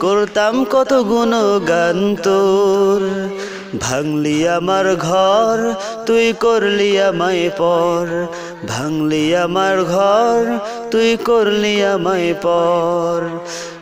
করতাম কত গুণ গান তোর। ভাঙলি আমার ঘর, তুই করলি আমায় পর। ভাঙলি আমার ঘর, তুই করলি আমায় পর।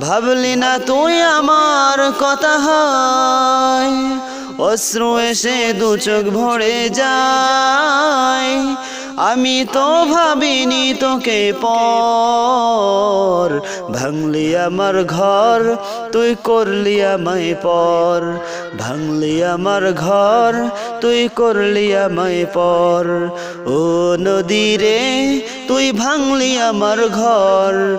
ভাবলি না তুই আমার কথা হয়। অশ্রু এসে দু চোখ ভরে যায়। আমি তো ভাবিনি তোকে পর। ভাঙলি আমার ঘর, তুই করলি আমায় পর। ভাঙলি আমার ঘর, তুই করলি আমায় পর। ও নদী রে, তুই ভাঙলি আমার ঘর।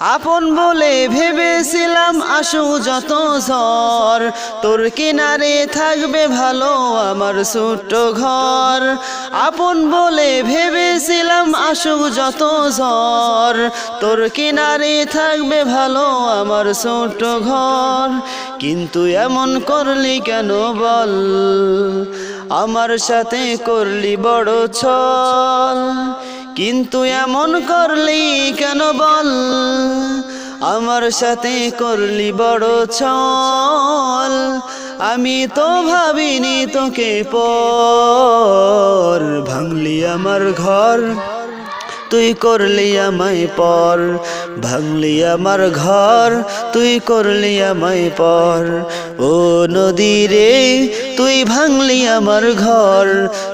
আপন বলে ভেবেছিলাম আসু যত ঝড়। তোর কিনারে থাকবে ভালো আমার ছোট্ট ঘর। আপন বলে ভেবেছিলাম আসু যত ঝড়। তোর কিনারে থাকবে ভালো আমার ছোট্ট ঘর। কিন্তু এমন করলি কেন বল? আমার সাথে করলি বড় ছল। কিন্তু এমন করলি কেন বল? আমার সাথে করলি বড় ছল। আমি তো ভাবিনি তোকে পর। ভাঙলি আমার ঘর, তুই করলি আমায় পর। ভাঙলি আমার ঘর, তুই করলি আমায় পর। ও নদী রে, তুই ভাঙলি আমার ঘর।